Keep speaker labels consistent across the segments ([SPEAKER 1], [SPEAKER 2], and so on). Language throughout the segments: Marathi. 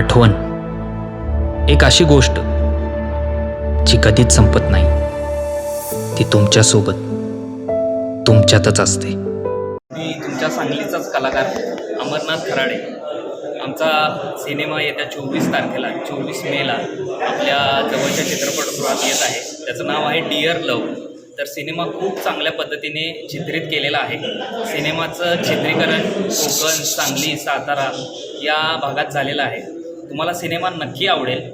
[SPEAKER 1] आठवण. एक अशी गोष्ट जी कधीच संपत नाही. ती तुमच्यासोबत तुमच्यातच असते.
[SPEAKER 2] मी तुमच्या सांगलीचाच कलाकार अमरनाथ खराडे. आमचा सिनेमा येत्या चोवीस तारखेला चोवीस मेला आपल्या जवळच्या चित्रपटगृहात येत आहे. त्याचं नाव आहे डिअर लव तर सिनेमा खूप चांगल्या पद्धतीने चित्रित केलेला आहे. सिनेमाचं चित्रीकरण कोकण सांगली सातारा या भागात झालेलं आहे. तुम्हाला सिनेमा नक्की आवडेल.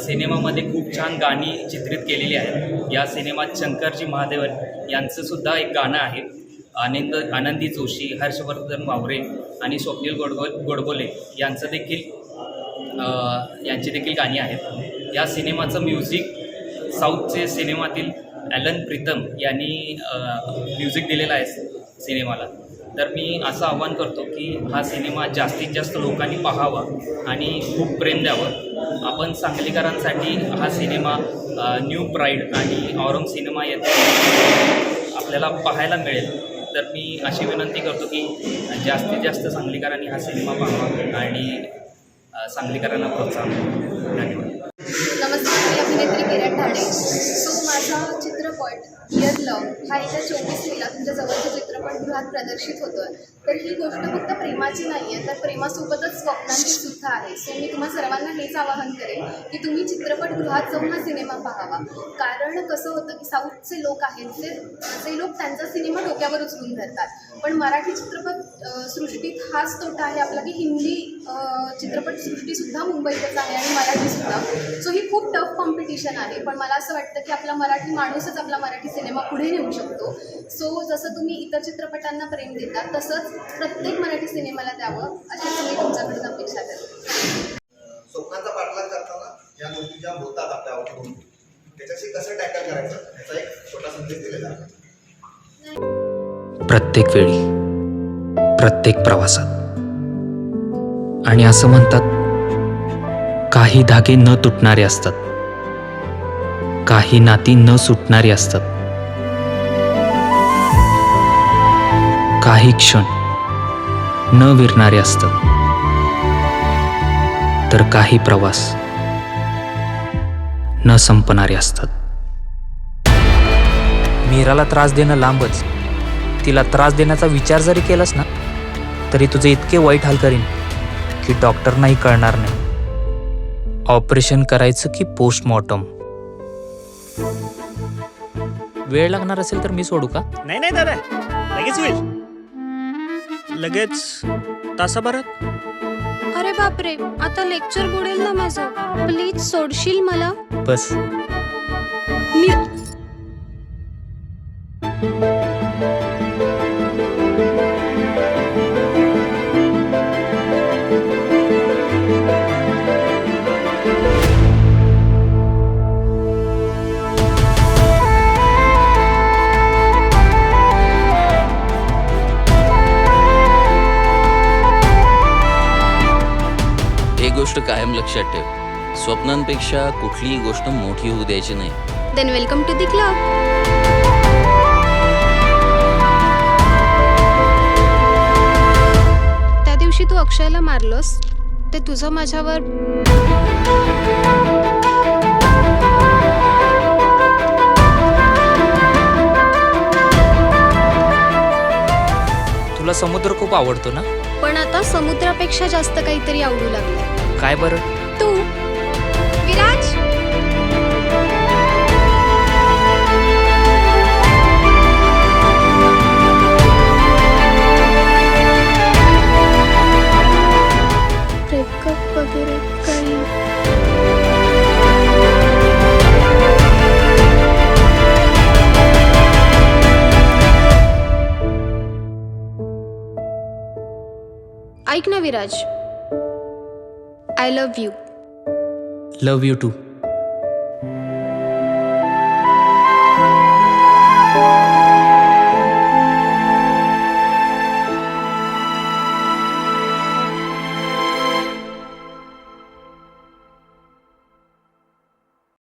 [SPEAKER 2] सिनेमामध्ये खूप छान गाणी चित्रित केलेली आहेत. या सिनेमात शंकरजी महादेवन यांचंसुद्धा एक गाणं आहे. आनंद आनंदी जोशी हर्षवर्धन वावरे आणि स्वप्नील गोडगो गोडबोले यांचं देखील यांची देखील गाणी आहेत. या सिनेमाचं म्युझिक साऊथचे सिनेमातील ॲलन प्रीतम यांनी म्युझिक दिलेलं आहे सिनेमाला. तर मी असं आवाहन करतो की हा सिनेमा जास्तीत जास्त लोकांनी पाहावा आणि खूप प्रेम द्यावं. आपण सांगलीकरांसाठी हा सिनेमा न्यू प्राईड आणि औरंग सिनेमा येथे आपल्याला पाहायला मिळेल. तर मी अशी विनंती करतो की जास्तीत जास्त सांगलीकरांनी हा सिनेमा पाहावा आणि सांगलीकरांना प्रोत्साहन धन्यवाद.
[SPEAKER 3] नमस्कार मी अभिनेत्री किरण ठाणे. सो माझा चित्रपट डिअर लव हा येत्या चोवीस मेला तुमच्या जवळच्या चित्रपटगृहात प्रदर्शित होतो आहे तर ही गोष्ट फक्त प्रेमाची नाही आहे तर प्रेमासोबतच स्वप्नांची सुद्धा आहे. सो मी तुम्हा सर्वांना हेच आवाहन करेन की तुम्ही चित्रपटगृहात जाऊन हा सिनेमा पाहावा. कारण कसं होतं की साऊथचे लोक आहेत ते ते लोक त्यांचा सिनेमा डोक्यावर उचलून धरतात. पण मराठी चित्रपट सृष्टीत हाच तोटा आहे आपला की हिंदी चित्रपटसृष्टीसुद्धा मुंबईतच आहे आणि मराठीसुद्धा. सो ही खूप टफ कॉम्पिटिशन आहे. पण मला असं वाटतं की आपला मराठी माणूसच आपला मराठी सिनेमा पुढे नेऊ शकतो. सो जसं तुम्ही इतर चित्रपटांना प्रेम देता तसंच प्रत्येक मराठी सिनेमाला द्यावं अशीच मी तुमच्याकडून अपेक्षा करते.
[SPEAKER 4] स्वप्नाचा पाठलाग करताना या गोष्टी ज्या होतात आपल्या आवडून त्याच्याशी कसं टॅकल करायचं याचा एक छोटा संदेश दिलेला आहे.
[SPEAKER 1] प्रत्येक वेळी प्रत्येक प्रवासात. आणि असं म्हणतात काही धागे न तुटणारे असतात. काही नाती न सुटणारी असतात. काही क्षण न विरणारे असतात. तर काही प्रवास न संपणारे असतात. मीराला त्रास देणं लांबच. तिला त्रास देण्याचा विचार जरी केलास ना तरी तुझे इतके वाईट हाल करीन की डॉक्टरनाही कळणार नाही. ऑपरेशन करायचं की पोस्टमॉर्टम वेळ लागणार असेल तर मी सोडू का?
[SPEAKER 5] नाही नाही दादा. लगेच होईल लगेच तासाभरात?
[SPEAKER 6] अरे बापरे आता लेक्चर बुडेल ना माझं. प्लीज सोडशील मला?
[SPEAKER 1] बस.
[SPEAKER 7] गोष्ट कायम लक्षात ठेव. स्वप्नांपेक्षा कुठलीही गोष्ट मोठी होऊ द्यायची नाही.
[SPEAKER 6] Then welcome to the club त्या दिवशी तू अक्षयला मारलंस ते तुझं माझ्यावर
[SPEAKER 1] तुला समुद्र खूप आवडतो ना?
[SPEAKER 6] पण आता समुद्रापेक्षा जास्त काहीतरी आवडू लागलंय.
[SPEAKER 1] काय बरं?
[SPEAKER 6] तू. विराज? ब्रेकअप वगैरे काही. ऐक ना Viraj. I love you
[SPEAKER 1] love you too